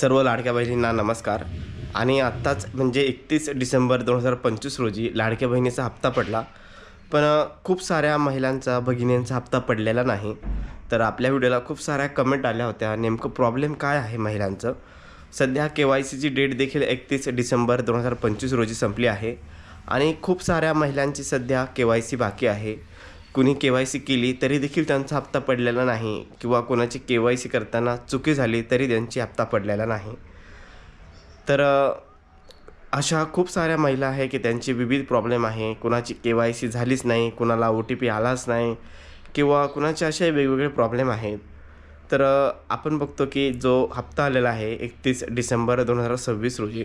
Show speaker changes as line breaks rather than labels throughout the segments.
सर्व लाडक्या बहिणींना नमस्कार. आणि आत्ताच म्हणजे एकतीस डिसेंबर दोन हजार पंचवीस रोजी लाडक्या बहिणीचा हप्ता पडला. पण खूप साऱ्या महिलांचा भगिनींचा हप्ता पडलेला नाही. तर आपल्या व्हिडिओला खूप साऱ्या कमेंट आल्या होत्या नेमकं प्रॉब्लेम काय आहे महिलांचं? सध्या के वाय सीची डेट देखील एकतीस डिसेंबर दोन हजार पंचवीस रोजी संपली आहे. आणि खूप साऱ्या महिलांची सध्या के वाय सी बाकी आहे. कुणी के वाय सी केली तरी देखील त्यांचा हप्ता पडलेला नाही. किंवा कोणाची के वाय सी करताना चुकी झाली तरी त्यांची हप्ता पडलेला नाही. तर अशा खूप साऱ्या महिला आहे की त्यांची विविध प्रॉब्लेम आहे. कुणाची के वाय सी झालीच नाही कुणाला ओ टी पी आलाच नाही किंवा कुणाचे असे वेगवेगळे प्रॉब्लेम आहेत. तर आपण बघतो की जो हप्ता आलेला आहे एकतीस डिसेंबर दोन हजार सव्वीस रोजी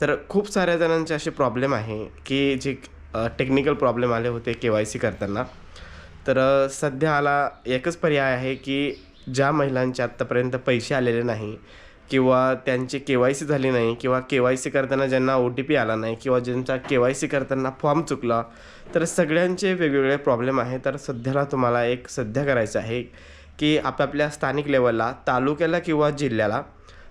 तर खूप साऱ्या जणांचे असे प्रॉब्लेम आहे की जे टेक्निकल प्रॉब्लेम आले होते के वाय सी करताना. तर सध्याला सध्या आला एकच पर्याय आहे की ज्या महिलांचे आत्तापर्यंत पैसे आलेले नाही किंवा त्यांची के वाय सी झाली नाही किंवा के वाय सी करताना ज्यांना ओ टी पी आला नाही किंवा ज्यांचा के वाय सी करताना फॉर्म चुकला तर सगळ्यांचे वेगवेगळे प्रॉब्लेम आहे तर सध्याला तुम्हाला एक सध्या करायचं आहे की आपापल्या स्थानिक लेवलला तालुक्याला किंवा जिल्ह्याला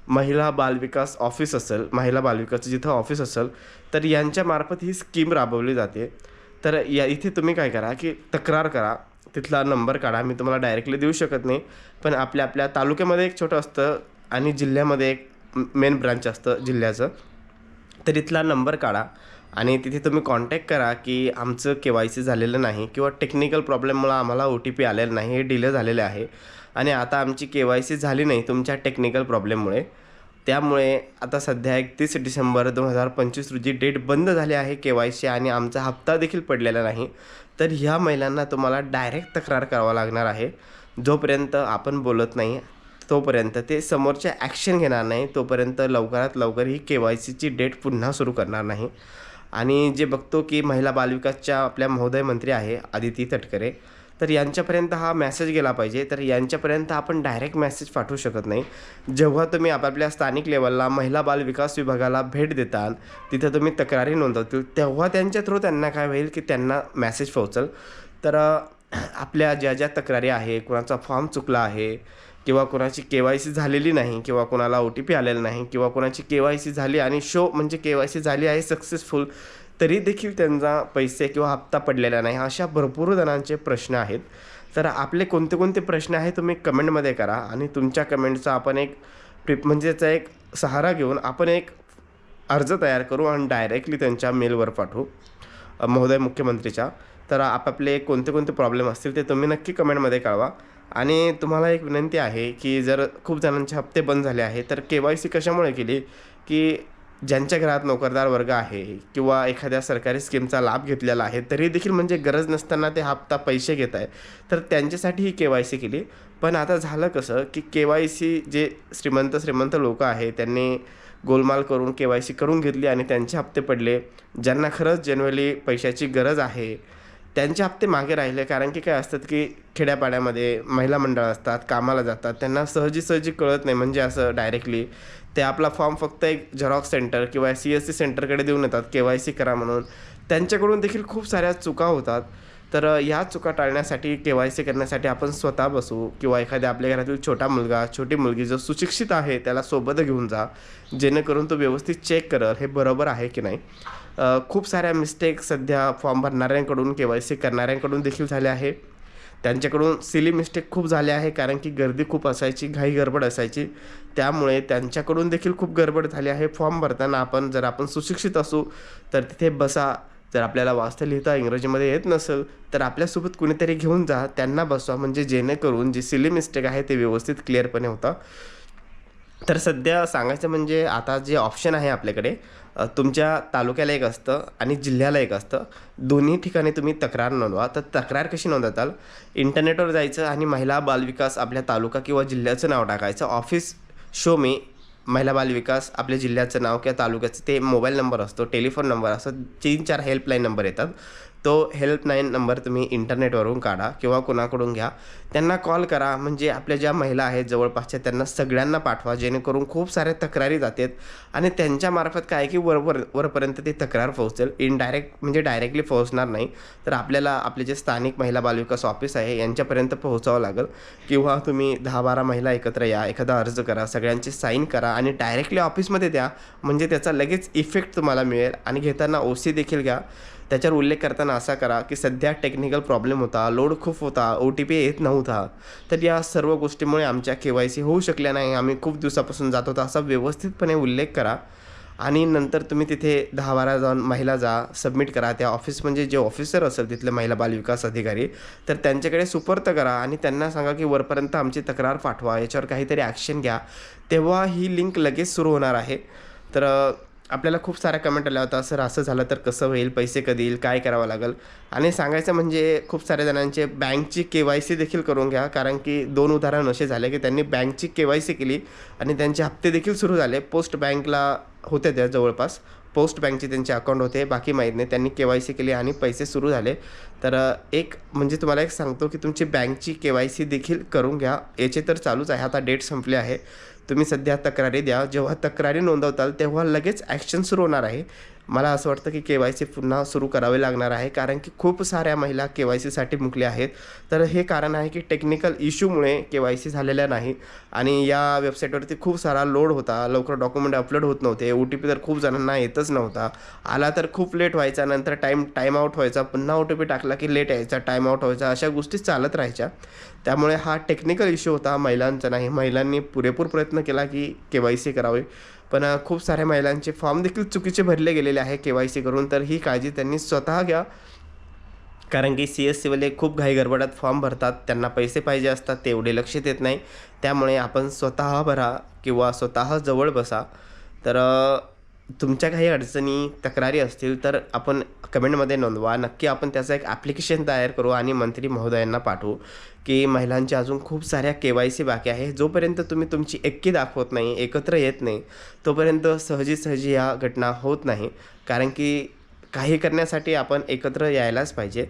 महिला बालविकास ऑफिस असेल महिला बालविकासचं जिथं ऑफिस असेल तर यांच्यामार्फत ही स्कीम राबवली जाते. तर या इथे तुम्ही काय करा की तक्रार करा तिथला नंबर काढा मी तुम्हाला डायरेक्टली देऊ शकत नाही. पण आपल्या आपल्या तालुक्यामध्ये एक छोटं असतं आणि जिल्ह्यामध्ये एक मेन ब्रांच असतं जिल्ह्याचं. तर इथला नंबर काढा आणि तिथे तुम्ही कॉन्टॅक्ट करा की आमचं के वाय सी झालेलं नाही किंवा टेक्निकल प्रॉब्लेममुळं आम्हाला ओ टी पी आलेलं नाही हे डिले झालेले आहे. आणि आता आमची के वाय सी झाली नाही तुमच्या टेक्निकल प्रॉब्लेममुळे त्यामुळे आता सध्या एकतीस डिसेंबर दोन हजार पंचवीस रोजी डेट बंद झाली आहे के वाय सी आणि आमचा हप्ता देखील पडलेला नाही. तर ह्या महिलांना तुम्हाला डायरेक्ट तक्रार करावा लागणार आहे. जोपर्यंत आपण बोलत नाही तोपर्यंत ते समोरच्या ॲक्शन घेणार नाही तोपर्यंत लवकरात लवकर ही के वाय सीची डेट पुन्हा सुरू करणार नाही. आणि जे बघतो की महिला बालविकासच्या आपल्या महोदय मंत्री आहे आदिती तटकरे तर यांच्यापर्यंत हा मेसेज गेला पाहिजे. तर यांच्यापर्यंत आपण डायरेक्ट मेसेज पाठवू शकत नाही. जेव्हा तुम्ही आपापल्या स्थानिक लेवलला महिला बाल विकास विभागाला भेट देताल तिथं तुम्ही तक्रारी नोंदवतील तेव्हा त्यांच्या थ्रू त्यांना काय होईल की त्यांना मेसेज पोहोचल. तर आपल्या ज्या ज्या तक्रारी आहे कुणाचा फॉर्म चुकला आहे किंवा कोणाची के वाय सी झालेली नाही किंवा कोणाला ओ टी पी आलेला नाही किंवा कोणाची के वाय सी झाली आणि शो म्हणजे के वाय सी झाली आहे सक्सेसफुल तरी देखील त्यांचा पैसे किंवा हप्ता पडलेला नाही. अशा भरपूर जणांचे प्रश्न आहेत. तर आपले कोणते कोणते प्रश्न आहे तुम्ही कमेंटमध्ये करा आणि तुमच्या कमेंटचा आपण एक प्रिप म्हणजेच एक सहारा घेऊन आपण एक अर्ज तयार करू आणि डायरेक्टली त्यांच्या मेलवर पाठवू महोदय मुख्यमंत्रीच्या. तर आपापले कोणते कोणते प्रॉब्लेम असतील ते तुम्ही नक्की कमेंटमध्ये कळवा. आणि तुम्हाला एक विनंती आहे की जर खूप जणांचे हप्ते बंद झाले आहे तर के वाय सी कशामुळे केली की ज्यांच्या घरात नोकरदार वर्ग आहे किंवा एखाद्या सरकारी स्कीमचा लाभ घेतलेला आहे तरी देखील म्हणजे गरज नसताना ते हप्ता पैसे घेत आहे तर त्यांच्यासाठी ही के वाय सी केली. पण आता झालं कसं की के वाय सी जे श्रीमंत श्रीमंत लोक आहे त्यांनी गोलमाल करून के वाय सी करून घेतली आणि त्यांचे हप्ते पडले. ज्यांना खरंच जेन्युअली पैशाची गरज आहे त्यांचे हप्ते मागे राहिले कारण की काय असतात की खेड्यापाड्यामध्ये महिला मंडळ असतात कामाला जातात त्यांना सहजीसहजी कळत नाही. म्हणजे असं डायरेक्टली ते आपला फॉर्म फक्त एक झेरॉक्स सेंटर किंवा सी एस सी सेंटरकडे देऊन येतात के वाय सी करा म्हणून. त्यांच्याकडून देखील खूप साऱ्या चुका होतात. तर ह्या चुका टाळण्यासाठी के वाय सी करण्यासाठी आपण स्वतः बसू किंवा एखाद्या आपल्या घरातील छोटा मुलगा छोटी मुलगी जो सुशिक्षित आहे त्याला सोबत घेऊन जा जेणेकरून तो व्यवस्थित चेक करल हे बरोबर आहे की नाही? खूप साऱ्या मिस्टेक सध्या फॉर्म भरणाऱ्यांकडून के वाय सी करणाऱ्यांकडून देखील झाल्या आहे. त्यांच्याकडून सिली मिस्टेक खूप झाल्या आहे कारण की गर्दी खूप असायची घाई गडबड असायची. त्यामुळे त्यांच्याकडून देखील खूप गडबड झाली आहे. फॉर्म भरताना आपण जर आपण सुशिक्षित असू तर तिथे बसा. जर आपल्याला वाचता लिहिता इंग्रजीमध्ये येत नसेल तर आपल्यासोबत कुणीतरी घेऊन जा. त्यांना बसवा म्हणजे जेणेकरून जी सिली मिस्टेक आहे ते व्यवस्थित क्लिअरपणे होतं. तर सध्या सांगायचं म्हणजे आता जे ऑप्शन आहे आपल्याकडे तुमच्या तालुक्याला एक असतं आणि जिल्ह्याला एक असतं. दोन्ही ठिकाणी तुम्ही तक्रार नोंदवा. तर तक्रार कशी नोंदवताल? इंटरनेटवर जायचं आणि महिला बालविकास आपल्या तालुका किंवा जिल्ह्याचं नाव टाकायचं. ऑफिस शो मी महिला बालविकास आपल्या जिल्ह्याचं नाव किंवा तालुक्याचं ते मोबाईल नंबर असतो टेलिफोन नंबर असतो तीन चार हेल्पलाईन नंबर येतात. तो हेल्पलाईन नंबर तुम्ही इंटरनेटवरून काढा किंवा कोणाकडून घ्या. त्यांना कॉल करा. म्हणजे आपल्या ज्या महिला आहेत जवळपासच्या त्यांना सगळ्यांना पाठवा. जेणेकरून खूप साऱ्या तक्रारी जातात आणि त्यांच्यामार्फत काय आहे की वरवर वरपर्यंत ती तक्रार पोहोचेल. इनडायरेक्ट म्हणजे डायरेक्टली पोहोचणार नाही. तर आपल्याला आपले जे स्थानिक महिला बालविकास ऑफिस आहे यांच्यापर्यंत पोहोचावं लागेल. किंवा तुम्ही दहा बारा महिला एकत्र या. एखादा अर्ज करा. सगळ्यांची साईन करा आणि डायरेक्टली ऑफिसमध्ये द्या. म्हणजे त्याचा लगेच इफेक्ट तुम्हाला मिळेल. आणि घेताना ओ सी देखील घ्या. त्याच्यावर उल्लेख करताना असा करा की सध्या टेक्निकल प्रॉब्लेम होता लोड खूप होता ओ टी पी येत नव्हता. तर या सर्व गोष्टीमुळे आमच्या के वाय सी होऊ शकल्या नाही. आम्ही खूप दिवसापासून जात होतो. असा व्यवस्थितपणे उल्लेख करा. आणि नंतर तुम्ही तिथे दहा बारा जाऊन महिला जा सबमिट करा. त्या ऑफिस म्हणजे जे ऑफिसर असेल तिथले महिला बालविकास अधिकारी तर त्यांच्याकडे सुपर्त करा आणि त्यांना सांगा की वरपर्यंत आमची तक्रार पाठवा. याच्यावर काहीतरी ॲक्शन घ्या. तेव्हा ही लिंक लगेच सुरू होणार आहे. तर आपल्याला खूप साऱ्या कमेंट आल्या होता सर असं झालं तर कसं होईल? पैसे कधी येईल? काय करावं लागेल? आणि सांगायचं म्हणजे खूप साऱ्या जणांचे बँकची के वाय सी देखील करून घ्या कारण की दोन उदाहरण असे झाले की त्यांनी बँकची के वाय सी केली आणि त्यांचे हप्ते देखील सुरू झाले. पोस्ट बँकला होते त्या जवळपास. पोस्ट बँकचे त्यांचे अकाउंट होते बाकी माहीत नाही. त्यांनी के वाय सी केली आणि पैसे सुरू झाले. तर एक म्हणजे तुम्हाला एक सांगतो की तुमची बँकची के वाय सी देखील करून घ्या. याचे तर चालूच आहे. आता डेट संपली आहे. तुम्ही सध्या तक्रारी द्या. जेव्हा तक्रारी नोंदवताल तेव्हा लगेच ॲक्शन सुरू होणार आहे. मला असं वाटतं की के वाय सी पुन्हा सुरू करावे लागणार आहे कारण की खूप साऱ्या महिला के वाय सीसाठी मुकल्या आहेत. तर हे कारण आहे की टेक्निकल इश्यूमुळे के वाय सी झालेल्या नाही आणि या वेबसाईटवरती खूप सारा लोड होता. लवकर डॉक्युमेंट अपलोड होत नव्हते. ओ टी पी तर खूप जणांना येतच नव्हता. आला तर खूप लेट व्हायचा नंतर टाईम टाईम आउट व्हायचा. पुन्हा ओ टी पी टाकला की लेट यायचा टाईम आउट व्हायचा. अशा गोष्टी चालत राहायच्या. त्यामुळे हा टेक्निकल इश्यू होता महिलांचा नाही. महिलांनी पुरेपूर प्रयत्न केला की के वाय सी करावे. पण खूप साऱ्या महिलांचे फॉर्म देखील चुकीचे भरले गेलेले आहे के वाय सी करून तर ही काळजी त्यांनी स्वतः घ्या. कारण की सी एस सीवाले खूप घाई गडबडात फॉर्म भरतात त्यांना पैसे पाहिजे असतात तेवढे लक्ष देत नाही. त्यामुळे आपण स्वतः भरा किंवा स्वतः जवळ बसा. तर तुमच्या काही अडचणी तक्रारी असतील तर आपण कमेंटमध्ये नोंदवा. नक्की आपण त्याचं एक ॲप्लिकेशन तयार करू आणि मंत्री महोदयांना पाठवू की महिलांच्या अजून खूप साऱ्या के वाय सी बाकी आहे. जोपर्यंत तुम्ही तुमची एक्की दाखवत नाही एकत्र येत नाही तोपर्यंत सहजीसहजी ह्या घटना होत नाही. कारण की काही करण्यासाठी आपण एकत्र यायलाच पाहिजे.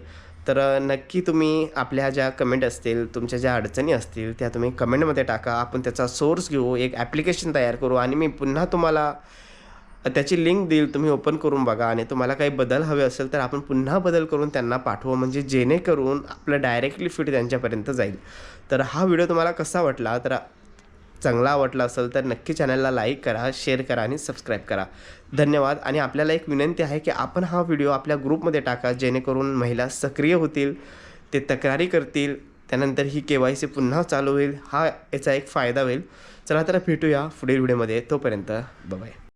तर नक्की तुम्ही आपल्या ज्या कमेंट असतील तुमच्या ज्या अडचणी असतील त्या तुम्ही कमेंटमध्ये टाका. आपण त्याचा सोर्स घेऊ एक ॲप्लिकेशन तयार करू आणि मी पुन्हा तुम्हाला त्याची लिंक देईल तुम्ही ओपन करून बघा. आणि तुम्हाला काही बदल हवे असेल तर आपण पुन्हा बदल करून त्यांना पाठवू. म्हणजे जेणेकरून आपलं डायरेक्टली फिट त्यांच्यापर्यंत जाईल. तर हा व्हिडिओ तुम्हाला कसा वाटला? तर चांगला वाटला असेल तर नक्की चॅनलला लाईक करा शेअर करा आणि सबस्क्राईब करा. धन्यवाद. आणि आपल्याला एक विनंती आहे की आपण हा व्हिडिओ आपल्या ग्रुपमध्ये टाका जेणेकरून महिला सक्रिय होतील ते तक्रारी करतील त्यानंतर ही के वाय सी पुन्हा चालू होईल. हा याचा एक फायदा होईल. चला तर भेटूया पुढील व्हिडिओमध्ये तोपर्यंत बाय